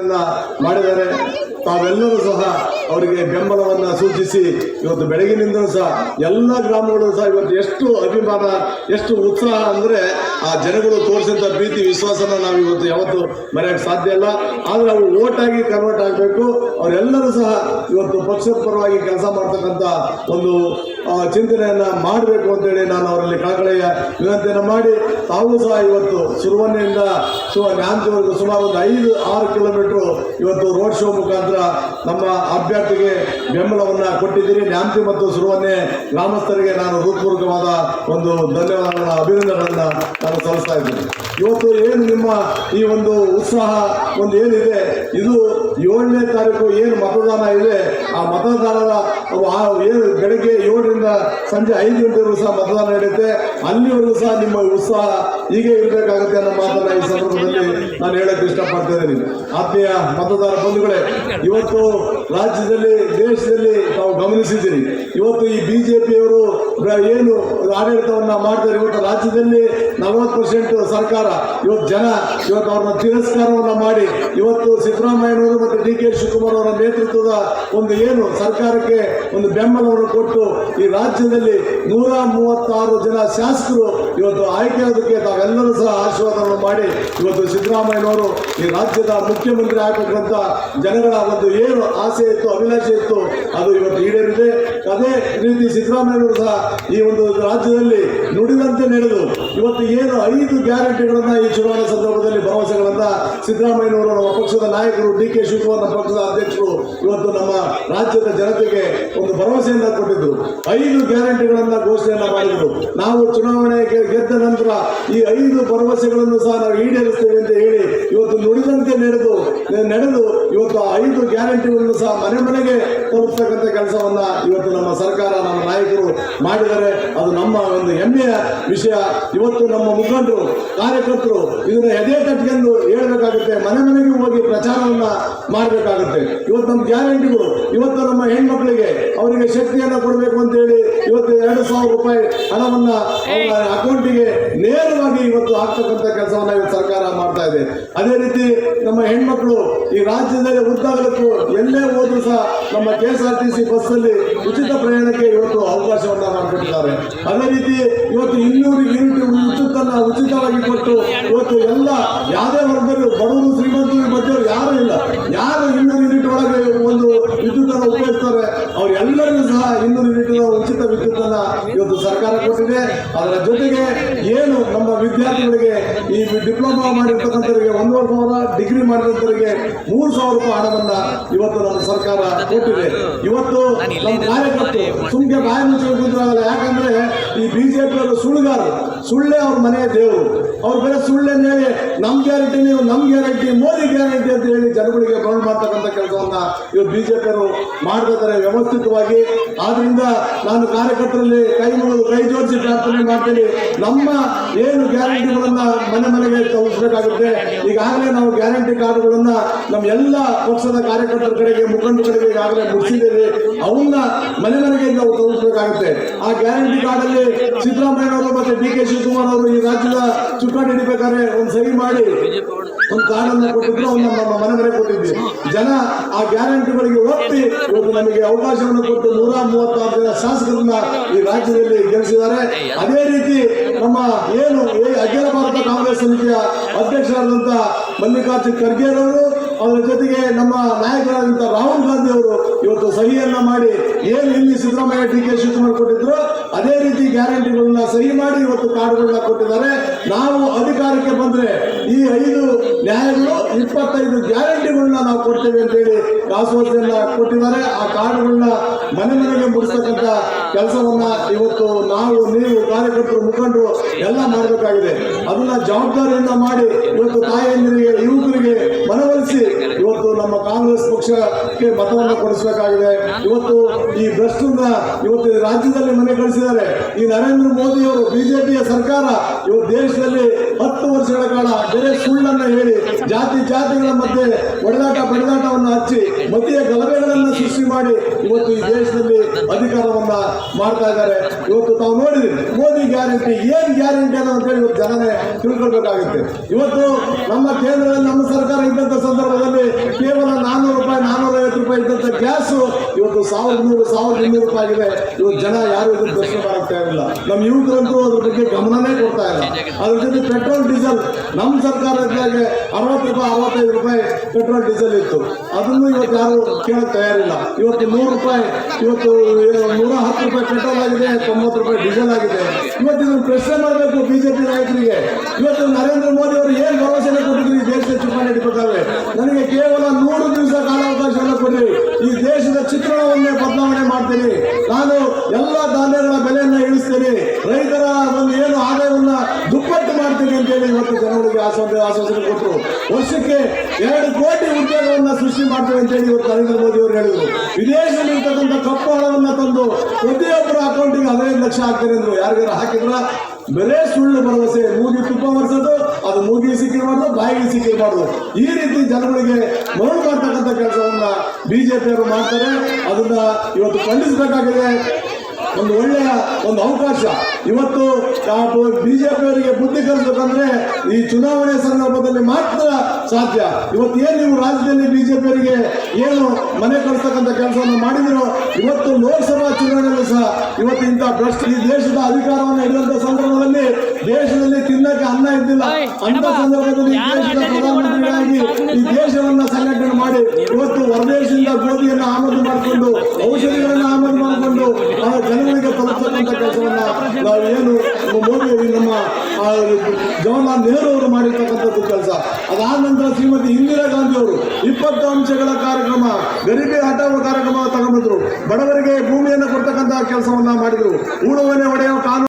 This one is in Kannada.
ಎಲ್ಲ ಮಾಡಿದ್ದಾರೆ ತಾವೆಲ್ಲರೂ ಸಹ ಅವರಿಗೆ ಬೆಂಬಲವನ್ನ ಸೂಚಿಸಿ ಇವತ್ತು ಬೆಳಗಿನಿಂದಲೂ ಸಹ ಎಲ್ಲ ಗ್ರಾಮಗಳು ಸಹ ಇವತ್ತು ಎಷ್ಟು ಅಭಿಮಾನ, ಎಷ್ಟು ಉತ್ಸಾಹ ಅಂದ್ರೆ ಆ ಜನಗಳು ತೋರಿಸಿದ ಪ್ರೀತಿ, ವಿಶ್ವಾಸನ ನಾವು ಇವತ್ತು ಯಾವತ್ತು ಮರೆಯಕ್ಕೆ ಸಾಧ್ಯ ಇಲ್ಲ. ಆದ್ರೆ ಅವ್ರು ಓಟಾಗಿ ಕನ್ವರ್ಟ್ ಆಗಬೇಕು. ಅವರೆಲ್ಲರೂ ಸಹ ಇವತ್ತು ಪಕ್ಷದ ಪರವಾಗಿ ಕೆಲಸ ಮಾಡ್ತಕ್ಕಂತ ಒಂದು ಚಿಂತನೆಯನ್ನ ಮಾಡಬೇಕು ಅಂತೇಳಿ ನಾನು ಅವರಲ್ಲಿ ಕಳಕಳಿಯ ವಿನಂತಿಯನ್ನು ಮಾಡಿ ತಾವು ಸಹ ಇವತ್ತು ಸುರುವನ್ನೆಯಿಂದ ಸುಮಾರು ಸುಮಾರು ಒಂದು ಐದು, ಆರು ಕಿಲೋಮೀಟರ್ ಇವತ್ತು ರೋಡ್ ಶೋ ಮುಖಾಂತರ ನಮ್ಮ ಅಭ್ಯರ್ಥಿಗೆ ಬೆಂಬಲವನ್ನು ಕೊಟ್ಟಿದ್ದೀರಿ. ನ್ಯಾಮತಿ ಮತ್ತು ಸುರುವನ್ನೇ ಗ್ರಾಮಸ್ಥರಿಗೆ ನಾನು ಹೃತ್ಪೂರ್ವಕವಾದ ಒಂದು ಧನ್ಯವಾದಗಳ ಅಭಿನಂದನೆಗಳನ್ನ ನಾನು ಸಲ್ಲಿಸ್ತಾ ಇದ್ದೀನಿ. ಇವತ್ತು ಏನು ನಿಮ್ಮ ಈ ಒಂದು ಉತ್ಸಾಹ ಒಂದು ಏನಿದೆ? ಇದು ಏಳನೇ ತಾರೀಕು ಏನು ಮತದಾನ ಇದೆ? ಆ ಮತದಾನದ ಏನು ಬೆಳಗ್ಗೆ ಏಳರಿಂದ ಸಂಜೆ ಐದು ಗಂಟೆವರೆಗೂ ಸಹ ಮತದಾನ ನಡೆಯುತ್ತೆ. ಅಲ್ಲಿವರೆಗೂ ಸಹ ನಿಮ್ಮ ಉತ್ಸಾಹ ಹೀಗೆ ಇರಬೇಕಾಗುತ್ತೆ ಅನ್ನೋ ಮಾತನ್ನ ಈ ಸಂದರ್ಭದಲ್ಲಿ ನಾನು ಹೇಳಕ್ಕೆ ಇಷ್ಟಪಡ್ತಾ ಆತ್ಮೀಯ ಮತದಾರ ಬಂಧುಗಳೇ, ಇವತ್ತು ರಾಜ್ಯದಲ್ಲಿ, ದೇಶದಲ್ಲಿ ನಾವು ಗಮನಿಸಿದ್ದೀರಿ. ಇವತ್ತು ಈ ಬಿಜೆಪಿಯವರು ಏನು ಆಡಳಿತವನ್ನ ಮಾಡ್ತಾರೆ, ಇವತ್ತು ರಾಜ್ಯದಲ್ಲಿ ನಲವತ್ತು ಪರ್ಸೆಂಟ್ ಸರ್ಕಾರ, ಇವತ್ತು ಜನ ಇವತ್ತು ಅವ್ರನ್ನ ತಿರಸ್ಕಾರವನ್ನ ಮಾಡಿ, ಇವತ್ತು ಸಿದ್ದರಾಮಯ್ಯನವರು ಮತ್ತು ಡಿ ಕೆ ಶಿವಕುಮಾರ್ ಅವರ ನೇತೃತ್ವದ ಒಂದು ಏನು ಸರ್ಕಾರಕ್ಕೆ ಒಂದು ಬೆಂಬಲವನ್ನು ಕೊಟ್ಟು ಈ ರಾಜ್ಯದಲ್ಲಿ ನೂರ ಮೂವತ್ತಾರು ಜನ ಶಾಸಕರು ಇವತ್ತು ಆಯ್ಕೆ ಆಯ್ಕೆಯಾದಕ್ಕೆ ತಾವೆಲ್ಲರೂ ಸಹ ಆಶೀರ್ವಾದವನ್ನು ಮಾಡಿ ಇವತ್ತು ಸಿದ್ದರಾಮಯ್ಯನವರು ಈ ರಾಜ್ಯದ ಮುಖ್ಯಮಂತ್ರಿ ಆಗಬೇಕಂತ ಜನಗಳ ಒಂದು ಏನು ಆಸೆ ಇತ್ತು, ಅಭಿಲಾಷೆ ಇತ್ತು, ಅದು ಇವತ್ತು ಈಡೇರಿದೆ. ಅದೇ ರೀತಿ ಸಿದ್ದರಾಮಯ್ಯನವರು ಸಹ ಈ ಒಂದು ರಾಜ್ಯದಲ್ಲಿ ನುಡಿದಂತೆ ನಡೆದು ಇವತ್ತು ಏನು ಐದು ಗ್ಯಾರಂಟಿಗಳನ್ನ ಈ ಚುನಾವಣಾ ಸಂದರ್ಭದಲ್ಲಿ ಭರವಸೆಗಳನ್ನ ಸಿದ್ದರಾಮಯ್ಯನವರು ನಮ್ಮ ಪಕ್ಷದ ನಾಯಕರು ಡಿ ಕೆ ಶಿವಕುಮಾರ್ ಪಕ್ಷದ ಅಧ್ಯಕ್ಷರು ಇವತ್ತು ನಮ್ಮ ರಾಜ್ಯದ ಜನತೆಗೆ ಒಂದು ಭರವಸೆಯಿಂದ ಕೊಟ್ಟಿದ್ರು. ಐದು ಗ್ಯಾರಂಟಿಗಳನ್ನ ಘೋಷಣೆಯನ್ನ ಮಾಡಿದ್ರು. ನಾವು ಚುನಾವಣೆ ಗೆದ್ದ ನಂತರ ಈ ಐದು ಭರವಸೆಗಳನ್ನು ಸಹ ನಾವು ಈಡೇರಿಸ್ತೇವೆ ಅಂತ ಹೇಳಿ ಇವತ್ತು ನುಡಿದಂತೆ ನಡೆದು ನಡೆದು ಇವತ್ತು ಐದು ಗ್ಯಾರಂಟಿಗಳನ್ನು ಸಹ ಮನೆ ಮನೆಗೆ ತಲುಪಿಸ್ತಕ್ಕಂಥ ಕೆಲಸವನ್ನ ಇವತ್ತು ನಮ್ಮ ಸರ್ಕಾರ, ನಮ್ಮ ನಾಯಕರು ಮಾಡಿದರೆ ಅದು ನಮ್ಮ ಒಂದು ಹೆಮ್ಮೆಯ ವಿಷಯ. ಇವತ್ತು ನಮ್ಮ ಮುಖಂಡರು, ಕಾರ್ಯಕರ್ತರು ಇದನ್ನು ಎದೆ ತಟ್ಕೊಂಡು ಹೇಳ್ಬೇಕಾಗುತ್ತೆ ಮನೆ ಮನೆಗೆ ಹೋಗಿ ಪ್ರಚಾರವನ್ನ ಮಾಡಬೇಕಾಗುತ್ತೆ. ಇವತ್ತು ನಮ್ಮ ಗ್ಯಾರಂಟಿಗಳು ಇವತ್ತು ನಮ್ಮ ಹೆಣ್ಮಕ್ಳಿಗೆ ಅವರಿಗೆ ಶಕ್ತಿಯನ್ನ ಕೊಡಬೇಕು ಅಂತ ಹೇಳಿ ಇವತ್ತು ಎರಡು ಸಾವಿರ ರೂಪಾಯಿ ಹಣವನ್ನ ಅವರ ಅಕೌಂಟಿಗೆ ನೇರವಾಗಿ ಇವತ್ತು ಹಾಕ್ತಕ್ಕಂಥ ಕೆಲಸವನ್ನ ಇವತ್ತು ಸರ್ಕಾರ ಮಾಡ್ತಾ ಇದೆ. ಅದೇ ರೀತಿ ನಮ್ಮ ಹೆಣ್ಮಕ್ಳು ಈ ರಾಜ್ಯದಲ್ಲಿ ಉದ್ದಾಗಲಕ್ಕೂ ಎಲ್ಲೇ ಹೋದ್ರು ಸಹ ನಮ್ಮ ಕೆ ಆರ್ ಟಿ ಸಿ ಬಸ್ಸಲ್ಲಿ ಉಚಿತ ಪ್ರಯಾಣಕ್ಕೆ ಇವತ್ತು ಅವಕಾಶವನ್ನ ಮಾಡಿಕೊಟ್ಟಿದ್ದಾರೆ. ಅದೇ ರೀತಿ ಇವತ್ತು ಇನ್ನೂರು ಯೂನಿಟ್ ಉಚಿತನ್ನ ಉಚಿತವಾಗಿ ಕೊಟ್ಟು ಇವತ್ತು ಎಲ್ಲ ಯಾವುದೇ ವರ್ಗದಲ್ಲೂ ಬಡವರು ಶ್ರೀಮಂತರು ಮಧ್ಯ ಯಾರು ಇಲ್ಲ. ಯಾರು ಇನ್ನೂರು ಯೂನಿಟ್ ಒಳಗೆ ಒಂದು ವಿದ್ಯುತ್ ಉಪಯೋಗಿಸ್ತಾರೆ ಸಹ ಇನ್ನೂರು ಯೂನಿಟ್ ಉಚಿತ ವಿದ್ಯುತ್ತನ್ನ ಇವತ್ತು ಸರ್ಕಾರ ಕೊಟ್ಟಿದೆ. ಅದರ ಜೊತೆಗೆ ಏನು ನಮ್ಮ ವಿದ್ಯಾರ್ಥಿಗಳಿಗೆ ಈ ಡಿಪ್ಲೊಮಾ ಮಾಡಿರ್ತಕ್ಕಂಥವರಿಗೆ ಒಂದೂವರೆ ಸಾವಿರ ಡಿಗ್ರಿ ಮಾಡಿದಂಥವರಿಗೆ ಮೂರು ಸಾವಿರ ರೂಪಾಯಿ ಹಣವನ್ನ ಇವತ್ತು ನಮ್ಮ ಸರ್ಕಾರ ಕೊಟ್ಟಿದೆ. ಇವತ್ತು ನಮ್ಮ ಕಾರ್ಯಕರ್ತರು ಸುಮ್ಗೆ ಬಾಯಿ ಮುಚ್ಚಲು ಯಾಕಂದ್ರೆ ಈ ಬಿಜೆಪಿ ಅವರು ಸುಳ್ಳುಗಾರರು. ಸುಳ್ಳೇ ಅವ್ರ ಮನೆಯ ದೇವರು. ಅವ್ರ ಬೇರೆ ಸುಳ್ಳನ್ನು ಹೇಳಿ ನಮ್ ಗ್ಯಾರಂಟಿ ನೀವು, ನಮ್ ಗ್ಯಾರಂಟಿ, ಮೋದಿ ಗ್ಯಾರಂಟಿ ಅಂತ ಹೇಳಿ ಜನಗಳಿಗೆ ಬೌಂಡ್ ಮಾಡ್ತಕ್ಕಂಥ ಕೆಲಸವನ್ನ ಇವತ್ತು ಬಿಜೆಪಿಯವರು ಮಾಡ್ತಿದ್ದಾರೆ ವ್ಯವಸ್ಥಿತವಾಗಿ ಆದ್ರಿಂದ ನಾನು ಕಾರ್ಯಕರ್ತರಲ್ಲಿ ಕೈ ಮುಗಿದು ಕೈ ಜೋಡಿಸಿ ಪ್ರಾರ್ಥನೆ ಮಾಡ್ತೀನಿ. ನಮ್ಮ ಏನು ಗ್ಯಾರಂಟಿಗಳನ್ನ ಮನೆ ಮನೆಗೆ ತಲುಪಿಸಬೇಕಾಗುತ್ತೆ ಈಗಾಗಲೇ ನಾವು ಗ್ಯಾರಂಟಿ ಕಾರ್ಡ್ಗಳನ್ನ ನಮ್ಮ ಎಲ್ಲ ಪಕ್ಷದ ಕಾರ್ಯಕರ್ತರ ಕಡೆಗೆ ಮುಖಂಡಗಳಿಗೆ ಈಗಾಗಲೇ ಮುಗಿಸಿದ್ದೇವೆ. ಅವನ್ನ ಮನೆ ಮನೆಗೆ ನಾವು ತಲುಪಿಸಬೇಕಾಗುತ್ತೆ ಆ ಗ್ಯಾರಂಟಿ ಕಾರ್ಡ್ ಅಲ್ಲಿ ಸಿದ್ದರಾಮಯ್ಯನವರು ಮತ್ತೆ ಡಿ ಕೆ ಶಿವಕುಮಾರ್ ಅವರು ಈ ರಾಜ್ಯದ ಚುಕ್ಕಾಣಿ ಹಿಡಿಬೇಕಾದ್ರೆ ಒಂದು ಸರಿ ಮಾಡಿ. ಒಂದು ಕಾರ್ಡನ್ನ ಕೊಟ್ಟಿದ್ರು ಅವ್ನು ನಮ್ಮ ಮನೆ ಮನೆ ಕೊಟ್ಟಿದ್ವಿ ಜನ ಆ ಗ್ಯಾರಂಟಿಗಳಿಗೆ ಒತ್ತಿ ಇವತ್ತು ನಮಗೆ ಅವಕಾಶವನ್ನು ಕೊಟ್ಟು ನೂರ ಮೂವತ್ತಾರು ಜನ ಶಾಸಕರನ್ನ ಈ ರಾಜ್ಯದಲ್ಲಿ ಗೆಲ್ಲಿಸಿದ್ದಾರೆ. ಅದೇ ರೀತಿ ನಮ್ಮ ಏನು ಅಖಿಲ ಭಾರತ ಕಾಂಗ್ರೆಸ್ ಸಮಿತಿಯ ಅಧ್ಯಕ್ಷರಾದಂತಹ ಮಲ್ಲಿಕಾರ್ಜುನ್ ಖರ್ಗೆ ಅವರು ಅವರ ಜೊತೆಗೆ ನಮ್ಮ ನಾಯಕರಾದಂತಹ ರಾಹುಲ್ ಗಾಂಧಿ ಅವರು ಇವತ್ತು ಸಹಿಯನ್ನ ಮಾಡಿ ಏನು ಇಲ್ಲಿ ಸಿದ್ದರಾಮಯ್ಯ ಡಿ ಕೆ ಕೊಟ್ಟಿದ್ರು? ಅದೇ ರೀತಿ ಗ್ಯಾರಂಟಿಗಳನ್ನ ಸಹಿ ಮಾಡಿ ಇವತ್ತು ಕಾರ್ಡ್ಗಳನ್ನ ಕೊಟ್ಟಿದ್ದಾರೆ. ನಾವು ಅಧಿಕಾರಕ್ಕೆ ಬಂದ್ರೆ ಈ ಐದು ನ್ಯಾಯಗಳು, ಇಪ್ಪತ್ತೈದು ಗ್ಯಾರಂಟಿಗಳನ್ನ ನಾವು ಕೊಡ್ತೇವೆ ಅಂತ ಹೇಳಿ ಆಶ್ವಾಸನೆಯನ್ನ ಕೊಟ್ಟಿದ್ದಾರೆ. ಆ ಕಾರ್ಡ್ಗಳನ್ನ ಮನೆ ಮನೆಗೆ ಮುಡಿಸ್ತಕ್ಕಂಥ ಕೆಲಸವನ್ನ ಇವತ್ತು ನಾವು, ನೀವು ಕಾರ್ಯಕರ್ತರು ಮುಖಂಡರು ಎಲ್ಲ ಮಾಡಬೇಕಾಗಿದೆ. ಅದನ್ನ ಜವಾಬ್ದಾರಿಯಿಂದ ಮಾಡಿ ಇವತ್ತು ತಾಯಂದಿರಿಗೆ, ಯುವಕರಿಗೆ ಮನವೊಲಿಸಿ ಇವತ್ತು ನಮ್ಮ ಕಾಂಗ್ರೆಸ್ ಪಕ್ಷಕ್ಕೆ ಮತವನ್ನು ಕೊಡಿಸಬೇಕಾಗಿದೆ. ಇವತ್ತು ಈ ಭ್ರಷ್ಟನ್ನ ಇವತ್ತು ರಾಜ್ಯದಲ್ಲಿ ಮನೆ ಕಳಿಸಿದ್ದಾರೆ. ಈ ನರೇಂದ್ರ ಮೋದಿ ಅವರು ಬಿಜೆಪಿಯ ಸರ್ಕಾರ ಇವತ್ತು ದೇಶದಲ್ಲಿ ಹತ್ತು ವರ್ಷಗಳ ಕಾಲ ಬೇರೆ ಸುಳ್ಳನ್ನ ಹೇಳಿ, ಜಾತಿ ಜಾತಿಗಳ ಮಧ್ಯೆ ಒಡೆದಾಟ ಬಡಿದಾಟವನ್ನು ಹಚ್ಚಿ, ಮತೀಯ ಗಲಭೆಗಳನ್ನ ಸೃಷ್ಟಿ ಮಾಡಿ ಇವತ್ತು ಈ ದೇಶದಲ್ಲಿ ಅಧಿಕಾರವನ್ನ ಮಾಡ್ತಾ ಇದ್ದಾರೆ. ಇವತ್ತು ತಾವು ನೋಡಿದ್ರಿ, ಮೋದಿ ಗ್ಯಾರಂಟಿ, ಏನ್ ಗ್ಯಾರಂಟಿ ಅನ್ನೋ ಅಂತ ಹೇಳಿ ಇವತ್ತು ಜನನೇ ತಿಳ್ಕೊಳ್ಬೇಕಾಗುತ್ತೆ. ಇವತ್ತು ನಮ್ಮ ಕೇಂದ್ರದಲ್ಲಿ ನಮ್ಮ ಸರ್ಕಾರ ಇದ್ದಂತ ಸಂದರ್ಭದಲ್ಲಿ ಸಾವಿರದ ನೂರು ಸಾವಿರದ ಇನ್ನೂರು ರೂಪಾಯಿ ಆಗಿದೆ. ಇವತ್ತು ಜನ ಯಾರು ಇದನ್ನು ದರ್ಶನ ಮಾಡ್ತಾ ಇರಲಿಲ್ಲ ನಮ್ಮ ಯುವಕರಂತೂ ಅದ್ರ ಬಗ್ಗೆ ಗಮನನೇ ಕೊಡ್ತಾ ಇಲ್ಲ. ಅದ್ರ ಜೊತೆ ಪೆಟ್ರೋಲ್ ಡೀಸೆಲ್. ನಮ್ಮ ಸರ್ಕಾರದಾಗೆ ಅರವತ್ತು ರೂಪಾಯಿ ಅರವತ್ತೈದು ರೂಪಾಯಿ ಪೆಟ್ರೋಲ್ ಡೀಸೆಲ್ ಇತ್ತು. ಅದನ್ನು ಇವತ್ತು ಯಾರು ಕೇಳಕ್ ತಯಾರಿಲ್ಲ. ಇವತ್ತು ನೂರು ರೂಪಾಯಿ ಇವತ್ತು ನೂರ ಹತ್ತು ರೂಪಾಯಿ ಪೆಟ್ರೋಲ್ ಆಗಿದೆ ತೊಂಬತ್ತು ರೂಪಾಯಿ ಡೀಸೆಲ್ ಆಗಿದೆ. ಇವತ್ತು ಇದನ್ನು ಪ್ರಶ್ನೆ ಮಾಡಬೇಕು ಬಿಜೆಪಿ ನಾಯಕರಿಗೆ. ಇವತ್ತು ನರೇಂದ್ರ ಮೋದಿ ಅವರು ಏನು ಭರವಸೆ ಕೊಟ್ಟಿದ್ರು ಈ ದೇಶದ ಚುನಾವಣೆ ನಡೀಬೇಕಾದ್ರೆ ನನಗೆ ಕೇವಲ ನೂರು ದಿವಸ ಕಾಲಾವಕಾಶವನ್ನು ಕೊಡ್ರಿ ಈ ದೇಶದ ಚಿತ್ರಣವನ್ನೇ ಬದಲಾವಣೆ ಮಾಡ್ತೀನಿ. ನಾನು ಎಲ್ಲ ಧಾನ್ಯಗಳ ಬೆಲೆಯನ್ನ ಇಳಿಸ್ತೀನಿ. ರೈತರ ಒಂದು ಏನು ಆದಾಯವನ್ನ ದುಪ್ಪಟ್ಟು ಮಾಡ್ತೀನಿ ಅಂತ ಹೇಳಿ ಇವತ್ತು ಜನಗಳಿಗೆ ಆಶ್ವಾಸ ಆಶ್ವಾಸನೆ ಕೊಟ್ಟರು ವರ್ಷಕ್ಕೆ ಎರಡು ಕೋಟಿ ಉದ್ಯೋಗವನ್ನ ಸೃಷ್ಟಿ ಮಾಡ್ತೇವೆ ಅಂತೇಳಿ ಇವತ್ತು ನರೇಂದ್ರ ಮೋದಿ ಅವರು ಹೇಳಿದರು. ವಿದೇಶದಲ್ಲಿ ಇರ್ತಕ್ಕಂಥ ಕಪ್ಪು ಹಣವನ್ನ ತಂದು ಪ್ರತಿಯೊಬ್ಬರ ಅಕೌಂಟಿಗೆ ಹದಿನೈದು ಲಕ್ಷ ಹಾಕ್ತಾರೆ ಅಂದ್ರು. ಯಾರಿಗಾರ ಹಾಕಿದ್ರ? ಬೆಲೆ ಸುಳ್ಳು ಭರವಸೆ. ಮೂಗಿ ತುಪ್ಪ ಬರ್ಸೋದು ಅದು ಮೂಗಿಗೆ ಸಿಕ್ಕಿರಬಾರ್ದು ಬಾಯಿಗೆ ಸಿಕ್ಕಿರಬಾರ್ದು ಈ ರೀತಿ ಜನಗಳಿಗೆ ಮರಳು ಮಾಡ್ತಕ್ಕಂಥ ಕೆಲಸವನ್ನ ಬಿಜೆಪಿಯವರು ಮಾಡ್ತಾರೆ ಅದನ್ನ ಇವತ್ತು ಖಂಡಿಸಬೇಕಾಗಿದೆ. ಒಂದು ಒಳ್ಳೆಯ ಒಂದು ಅವಕಾಶ. ಇವತ್ತು ಬಿಜೆಪಿಯವರಿಗೆ ಬುದ್ಧಿ ಕಲಿಸಬೇಕಂದ್ರೆ ಈ ಚುನಾವಣೆ ಸಂದರ್ಭದಲ್ಲಿ ಮಾತ್ರ ಸಾಧ್ಯ. ಇವತ್ತು ಏನ್ ನೀವು ರಾಜ್ಯದಲ್ಲಿ ಬಿಜೆಪಿಯವರಿಗೆ ಏನು ಮನೆ ಕಳಿಸ್ತಕ್ಕಂಥ ಕೆಲಸವನ್ನು ಮಾಡಿದಿರೋ ಇವತ್ತು ಲೋಕಸಭಾ ಚುನಾವಣೆಯಲ್ಲೂ ಸಹ ಇವತ್ತು ಇಂಥ ಭ್ರಷ್ಟ ಈ ದೇಶದ ಅಧಿಕಾರವನ್ನು ಹಿಡಿದಂತ ಸಂದರ್ಭದಲ್ಲಿ ದೇಶದಲ್ಲಿ ತಿನ್ನಕ್ಕೆ ಅನ್ನ ಇದ್ದಿಲ್ಲ. ಅಂತ ಸಂದರ್ಭದಲ್ಲಿ ಈ ದೇಶದ ಪ್ರಧಾನಮಂತ್ರಿಗಳಾಗಿ ಈ ದೇಶವನ್ನ ಇವತ್ತು ಹೊರದೇಶದಿಂದ ಗೋಧಿಯನ್ನು ಆಮದು ಮಾಡಿಕೊಂಡು, ಔಷಧಿಗಳನ್ನು ಆಮದು ಮಾಡಿಕೊಂಡು, ಆ ಜನಗಳಿಗೆ ತಲುಪತಕ್ಕಂಥ ಕೆಲಸವನ್ನ ನಾವು ಏನು ಮೋದಿ ನಮ್ಮ ಜವಾಹರ್ಲಾಲ್ ನೆಹರು ಅವರು ಮಾಡಿರ್ತಕ್ಕಂಥದ್ದು ಕೆಲಸ. ಅದಾದ ನಂತರ ಶ್ರೀಮತಿ ಇಂದಿರಾ ಗಾಂಧಿ ಅವರು ಇಪ್ಪತ್ತು ಅಂಶಗಳ ಕಾರ್ಯಕ್ರಮ, ಗರೀಬಿ ಹಠಾವ ಕಾರ್ಯಕ್ರಮ ತಗೊಂಡ್ರು ಬಡವರಿಗೆ ಭೂಮಿಯನ್ನು ಕೊಡ್ತಕ್ಕಂತಹ ಕೆಲಸವನ್ನ ಮಾಡಿದ್ರು. ಊಡುವನೆ ಒಡೆಯುವ ಕಾನೂನು